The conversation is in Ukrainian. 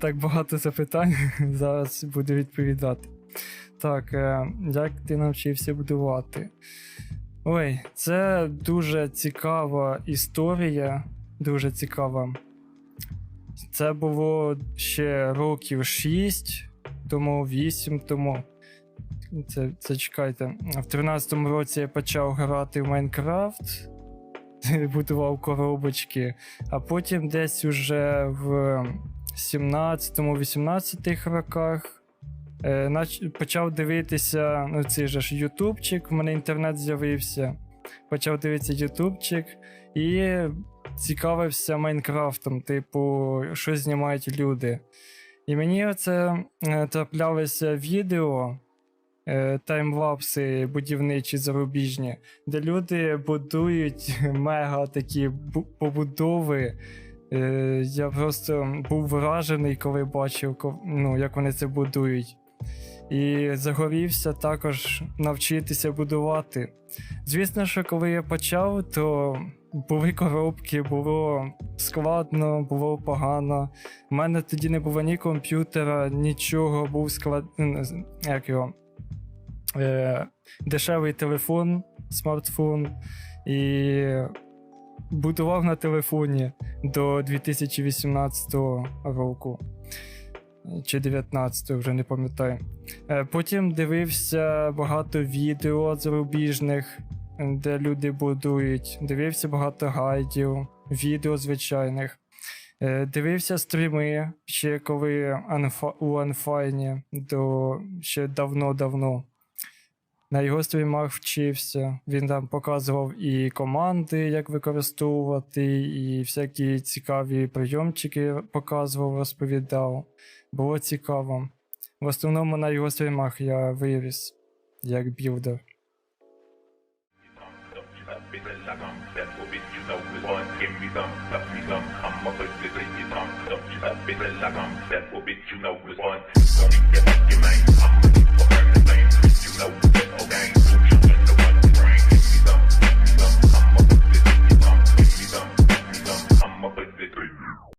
Так багато запитань. Зараз буду відповідати. Так, е, як ти навчився будувати? Ой, це дуже цікава історія. Дуже цікава. Це було ще років 6 тому, 8 тому. Це, це чекайте. В 13-му році я почав грати в Майнкрафт, будував коробочки, а потім десь уже в 17-18 роках е, почав дивитися ну, цей же ж ютубчик, в мене інтернет з'явився. Почав дивитися ютубчик і цікавився Майнкрафтом, типу, що знімають люди. І мені оце е, траплялися відео, е, таймлапси будівничі зарубіжні, де люди будують мега такі побудови. Е, Я просто був вражений, коли бачив, ну, як вони це будують. І загорівся також навчитися будувати. Звісно, що коли я почав, то були коробки, було складно, було погано. У мене тоді не було ні комп'ютера, нічого, був склад. Як його? Е, дешевий телефон, смартфон. І будував на телефоні до 2018 року. Чи 19 вже не пам'ятаю. Е, Потім дивився багато відео зарубіжних, де люди будують. Дивився багато гайдів, відео звичайних. Е, Дивився стріми ще коли у Анфайні до ще давно-давно. На його стрімах вчився. Він там показував і команди, як використовувати, і всякі цікаві прийомчики показував, розповідав. Було цікаво. В основному на його стрімах я виріс як білдер.